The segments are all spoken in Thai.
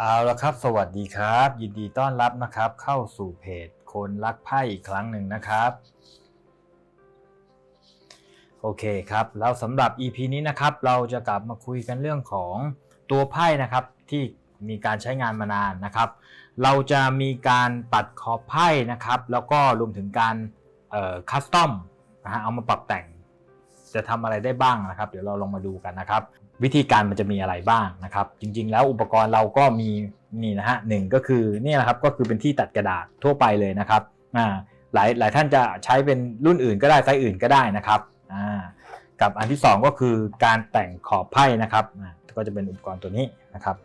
เอาละครับ สวัสดีครับ ยินดีต้อนรับนะครับ เข้าสู่เพจคนรักไพ่อีกครั้งหนึ่งนะครับ โอเคครับแล้วสำหรับ EP นี้นะครับ เราจะกลับมาคุยกันเรื่องของตัวไพ่นะครับที่มีการใช้งานมานานนะครับ เราจะมีการตัดขอบไพ่นะครับ แล้วก็รวมถึงการคัสตอมนะฮะเอามาปรับแต่งจะทำอะไรได้บ้างนะครับ เดี๋ยวเราลองมาดูกันนะครับ วิธีการมันจะมีอะไรบ้างนะครับ จริง ๆ แล้วอุปกรณ์เราก็มีนี่นะฮะหนึ่งก็คือนี่นะครับก็คือเป็นที่ตัดกระดาษทั่วไปเลยนะครับอ่าหลายหลายท่านจะใช้เป็นรุ่นอื่นก็ได้ไซส์อื่นก็ได้นะครับอ่ากับอันที่สองก็คือการแต่งขอบไพ่นะครับอ่าก็จะเป็นอุปกรณ์ตัวนี้นะครับ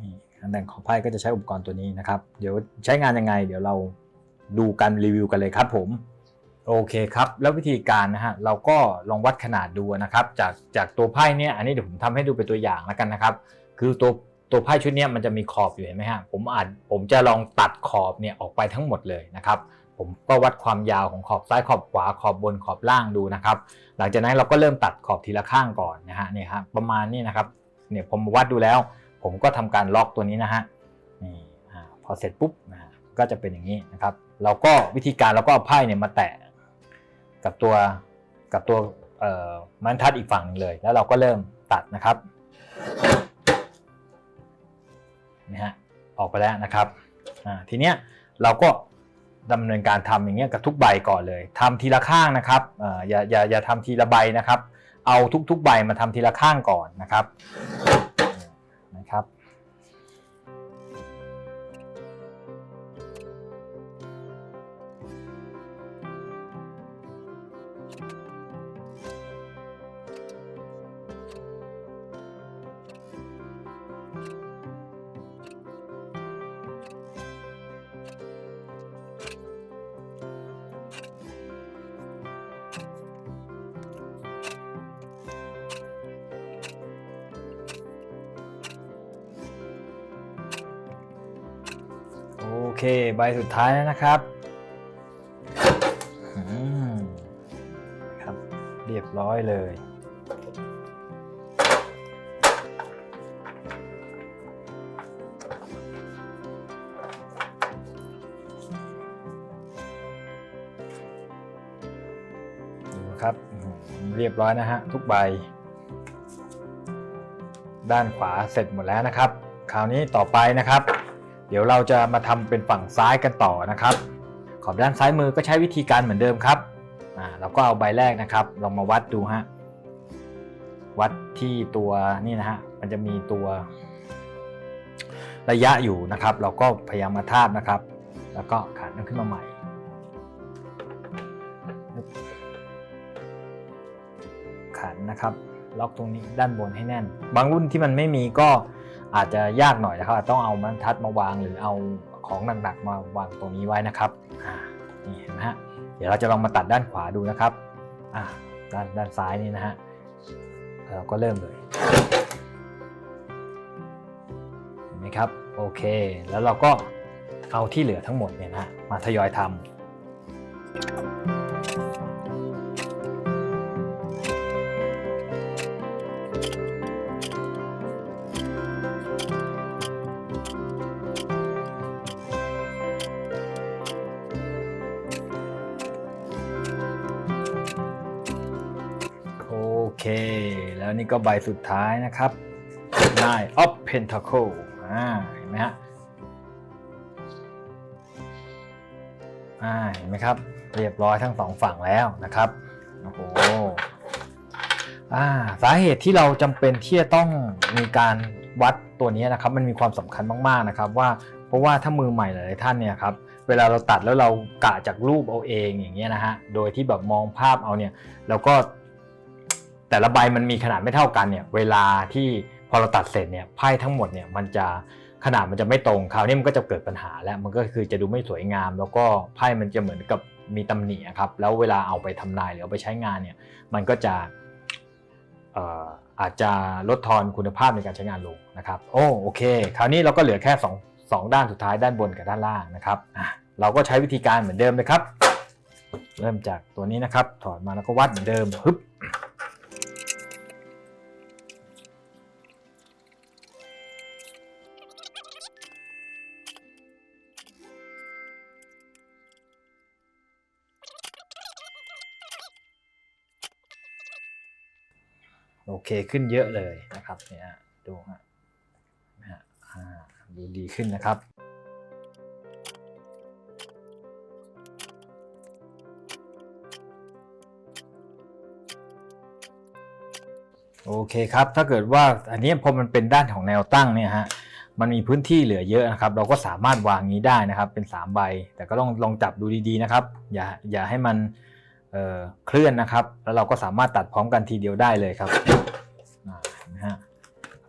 นี่การแต่งขอบไพ่ก็จะใช้อุปกรณ์ตัวนี้นะครับ เดี๋ยวใช้งานยังไง เดี๋ยวเราดูกันรีวิวกันเลยครับผม โอเคครับ แล้ววิธีการนะฮะเราก็ลองวัดขนาดดูนะครับจากจากตัวไพ่เนี่ยอันนี้เดี๋ยวผมทำให้ดูเป็นตัวอย่างแล้วกันนะครับ คือตัวตัวไพ่ชุดเนี้ยมันจะมีขอบอยู่เห็นไหมฮะผมอาจผมจะลองตัดขอบเนี่ยออกไปทั้งหมดเลยนะครับ ผมก็วัดความยาวของขอบซ้ายขอบขวาขอบบนขอบล่างดูนะครับ หลังจากนั้นเราก็เริ่มตัดขอบทีละข้างก่อนนะฮะเนี่ยฮะประมาณนี้นะครับเนี่ยผมวัดดูแล้ว ผมก็ทำการล็อกตัวนี้นะฮะนี่พอเสร็จปุ๊บนะฮะก็จะเป็นอย่างนี้นะครับ เราก็วิธีการเราก็เอาไพ่เนี่ยมาแตะ กับตัวกับตัวมันทัดอีกฝั่งหนึงเลย แล้วเราก็เริ่มตัดนะครับนี่ฮะออกไปแล้วนะครับทีเนี้ยเราก็ดำเนินการทำอย่างเงี้ยกับทุกใบก่อนเลยทำทีละข้างนะครับออย่าอย่าอย่าทำทีละใบนะครับ เอาทุกๆใบมาทำทีละข้างก่อนนะครับนะครับ ใบสุดท้ายแล้วนะครับครับ เรียบร้อยเลยดูครับ เรียบร้อยนะฮะ ทุกใบ ด้านขวาเสร็จหมดแล้วนะครับ คราวนี้ต่อไปนะครับ เดี๋ยวเราจะมาทำเป็นฝั่งซ้ายกันต่อนะครับ ขอบด้านซ้ายมือก็ใช้วิธีการเหมือนเดิมครับอ่าเราก็เอาใบแรกนะครับ ลองมาวัดดูฮะวัดที่ตัวนี่นะฮะมันจะมีตัวระยะอยู่นะครับ เราก็พยายามมาทาบนะครับ แล้วก็ขันมันขึ้นมาใหม่ขันนะครับ ล็อกตรงนี้ด้านบนให้แน่น บางรุ่นที่มันไม่มีก็ อาจจะยากหน่อยนะครับอาจต้องเอาบรรทัดมาวางหรือเอาของหนักๆมาวางตรงนี้ไว้นะครับอ่านี่เห็นไหมฮะเดี๋ยวเราจะลองมาตัดด้านขวาดูนะครับอ่าด้านด้านซ้ายนี่นะฮะเราก็เริ่มเลยเห็นไหมครับโอเค แล้วเราก็เอาที่เหลือทั้งหมดเนี่ยนะฮะมาทยอยทำ เค แล้วนี่ก็ใบสุดท้ายนะครับ Nine of Pentacle อ่าเห็นไหมฮะอ่าเห็นไหมครับ เรียบร้อยทั้งสองฝั่งแล้วนะครับโอ้โหอ่าสาเหตุที่เราจำเป็นที่จะต้องมีการวัดตัวนี้นะครับ มันมีความสำคัญมากๆนะครับ ว่าเพราะว่าถ้ามือใหม่หลายท่านเนี่ยครับเวลาเราตัดแล้วเรากะจากรูปเอาเองอย่างเงี้ยนะฮะโดยที่แบบมองภาพเอาเนี่ยแล้วก็ แต่ละใบมันมีขนาดไม่เท่ากันเนี่ยเวลาที่พอเราตัดเสร็จเนี่ยไพ่ทั้งหมดเนี่ยมันจะขนาดมันจะไม่ตรงคราวนี้มันก็จะเกิดปัญหาแล้วมันก็คือจะดูไม่สวยงาม แล้วก็ไพ่มันจะเหมือนกับมีตำหนิครับแล้วเวลาเอาไปทำนายหรือเอาไปใช้งานเนี่ยมันก็จะอออาจจะลดทอนคุณภาพในการใช้งานลงนะครับโอ้โอเค คราวนี้เราก็เหลือแค่สองสองด้านสุดท้ายด้านบนกับด้านล่างนะครับเราก็ใช้วิธีการเหมือนเดิมเลยครับ เริ่มจากตัวนี้นะครับ ถอดมาแล้วก็วัดเหมือนเดิมฮึบ เคขึ้นเยอะเลยนะครับเนี่ยดูฮะนะฮะดูดีขึ้นนะครับโอเคครับ ถ้าเกิดว่าอันนี้พอมันเป็นด้านของแนวตั้งเนี่ยฮะ มันมีพื้นที่เหลือเยอะนะครับ เราก็สามารถวางนี้ได้นะครับ เป็น3ใบ แต่ก็ต้องลองจับดูดีๆนะครับ อย่าอย่าให้มัน เเคลื่อนนะครับ แล้วเราก็สามารถตัดพร้อมกันทีเดียวได้เลยครับนไหมฮะ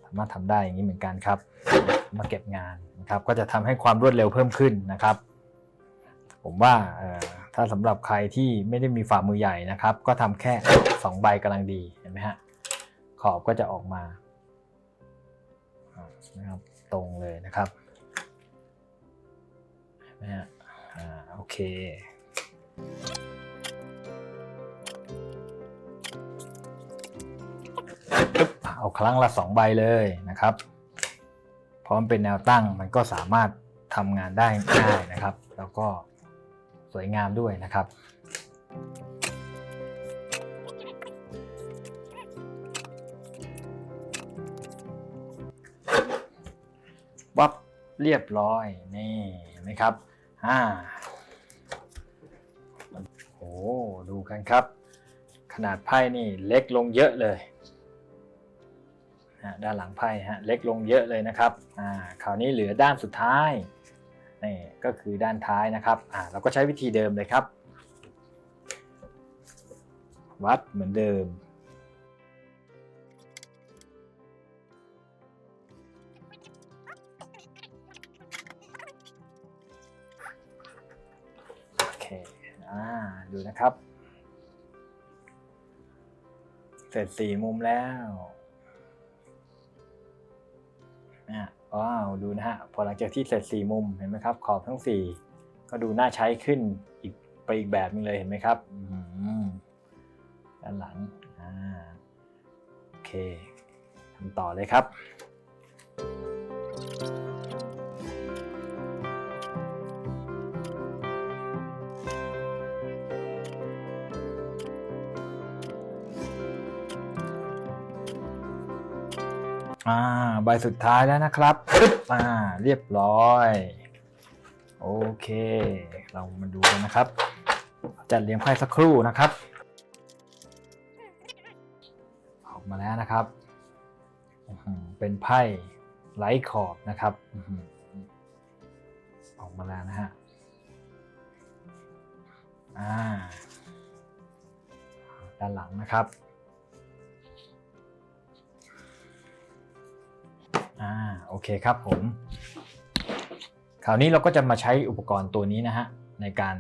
สามารถทำได้อย่างนี้เหมือนกันครับ มาเก็บงานนะครับ ก็จะทำให้ความรวดเร็วเพิ่มขึ้นนะครับ ผมว่าถ้าสำหรับใครที่ไม่ได้มีฝ่ามือใหญ่นะครับ ก็ทำแค่ 2 ใบกำลังดีเห็นไหมฮะขอบก็จะออกมานะครับตรงเลยนะครับนะฮะโอเค เอาครั้งละสองใบเลยนะครับเพราะมันเป็นแนวตั้งมันก็สามารถทำงานได้ง่ายนะครับ แล้วก็สวยงามด้วยนะครับวับเรียบร้อยนี่เห็นไหมครับอ่าโอ้ดูกันครับ ขนาดไพ่นี่เล็กลงเยอะเลย ด้านหลังไพ่ฮะเล็กลงเยอะเลยนะครับอ่าคราวนี้เหลือด้านสุดท้ายนี่ก็คือด้านท้ายนะครับอ่าเราก็ใช้วิธีเดิมเลยครับ วัดเหมือนเดิมโอเคอ่าดูนะครับ เสร็จสี่มุมแล้ว ว้าวดูนะฮะพอหลังจากที่เสร็จสี่มุมเห็นไหมครับขอบทั้งสี่ก็ดูน่าใช้ขึ้นอีกไปอีกแบบนึงเลยเห็นไหมครับอื้อหือด้านหลังอ่าโอเคทำต่อเลยครับ อ่าใบสุดท้ายแล้วนะครับปึ๊บอ่าเรียบร้อย โอเค เรามาดูกันนะครับ จัดเรียงไพ่สักครู่นะครับ ออกมาแล้วนะครับอื้อหือเป็นไพ่ไร้ขอบนะครับอื้อหือออกมาแล้วนะฮะอ่าด้านหลังนะครับ อ่าโอเคครับผม คราวนี้เราก็จะมาใช้อุปกรณ์ตัวนี้นะฮะในการ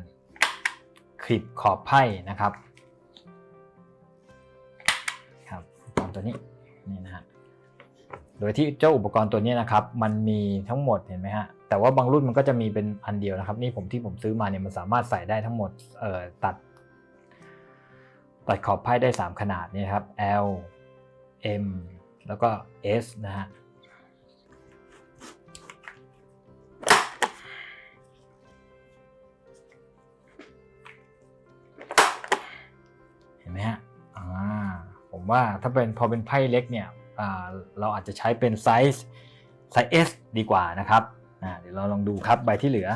คลิปขอบไพ่นะครับ ครับอุปกรณ์ตัวนี้นี่นะฮะโดยที่เจ้าอุปกรณ์ตัวนี้นะครับ มันมีทั้งหมดเห็นไหมฮะแต่ว่าบางรุ่นมันก็จะมีเป็นอันเดียวนะครับ นี่ผมที่ผมซื้อมาเนี่ยมันสามารถใส่ได้ทั้งหมดเอ่อตัด ตัดขอบไพ่ได้ 3 ขนาดนี่ครับ L M แล้วก็ S นะฮะ ว่าถ้าเป็นพอเป็นไพ่เล็กเนี่ยเราอาจจะใช้เป็นไซส์ไซส์ S ดีกว่านะครับเดี๋ยวเราลองดูครับใบที่เหลือ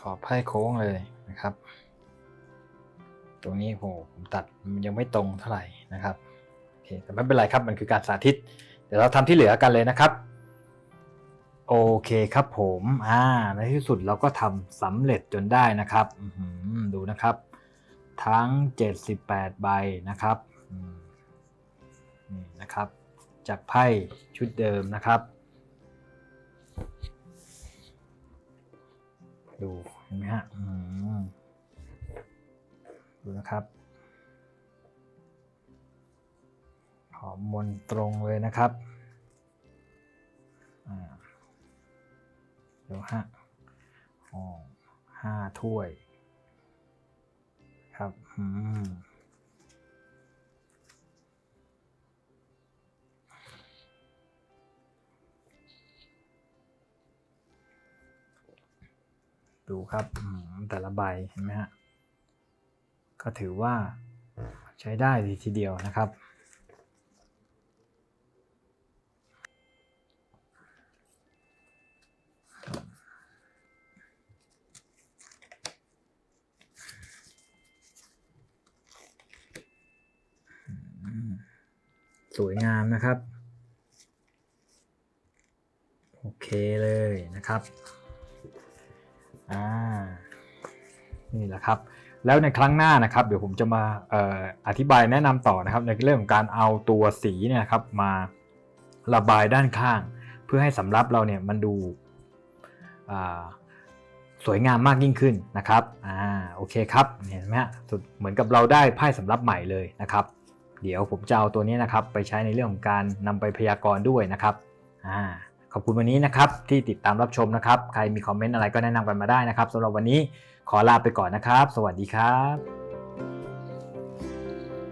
ขอไพ่โค้งเลยนะครับ ตรงนี้โหผมตัดมันยังไม่ตรงเท่าไหร่นะครับโอเคแต่ไม่เป็นไรครับมันคือการสาธิต เดี๋ยวเราทำที่เหลือกันเลยนะครับ โอเคครับผมอ่าในที่สุดเราก็ทำสำเร็จจนได้นะครับดูนะครับ ทั้ง 78 ใบนะครับนี่นะครับ จากไพ่ชุดเดิมนะครับ ดูเห็นไหมฮะดูนะครับหอมมนตรงเลยนะครับ เดี๋ยวห้าฟองห้าถ้วย ครับอืมดูครับแต่ละใบเห็นไหมฮะก็ถือว่าใช้ได้ทีเดียวนะครับ สวยงามนะครับ โอเคเลยนะครับอ่านี่แหละครับแล้วในครั้งหน้านะครับ เดี๋ยวผมจะมาอออธิบายแนะนำต่อนะครับ ในเรื่องของการเอาตัวสีเนี่ยครับมาระบายด้านข้าง เพื่อให้สำรับเราเนี่ยมันดูสวยงามมากยิ่งขึ้นนะครับอ่าโอเคครับเห็นไหมฮะสุดเหมือนกับเราได้ไพ่สำรับใหม่เลยนะครับ เดี๋ยวผมจะเอาตัวนี้นะครับไปใช้ในเรื่องของการนำไปพยากรณ์ด้วยนะครับอ่าขอบคุณวันนี้นะครับที่ติดตามรับชมนะครับ ใครมีคอมเมนต์อะไรก็แนะนำกันมาได้นะครับสำหรับวันนี้ขอลาไปก่อนนะครับ สวัสดีครับ